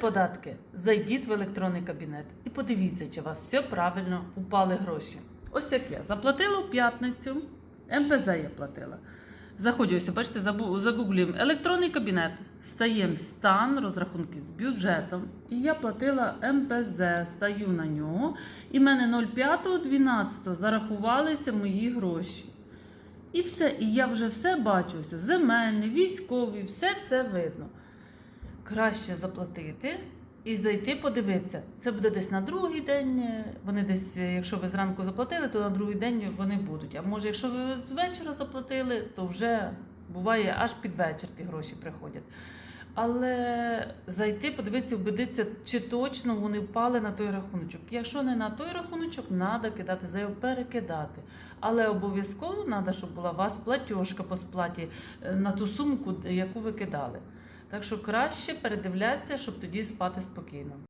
податки, зайдіть в електронний кабінет і подивіться, чи у вас все правильно упали гроші. Ось як я заплатила в п'ятницю, МПЗ я платила. Заходжу, ось, бачите, загуглюємо електронний кабінет, стаємо стан розрахунки з бюджетом. І я платила МПЗ, стаю на нього, і в мене 05.12 зарахувалися мої гроші. І все, і я вже все бачу, ось, земельні, військові, все все видно. Краще заплатити і зайти подивитися. Це буде десь на другий день. е, Вони десь, е, якщо ви зранку заплатили, то на другий день вони будуть. А може, якщо ви з вечора заплатили, то вже буває аж під вечір ті гроші приходять. Але зайти, подивитися, вбедитися, чи точно вони впали на той рахуночок. Якщо не на той рахуночок, треба кидати заяву, перекидати. Але обов'язково треба, щоб була у вас платіжка по сплаті е, на ту сумку, яку ви кидали. Так що краще передивлятися, щоб тоді спати спокійно.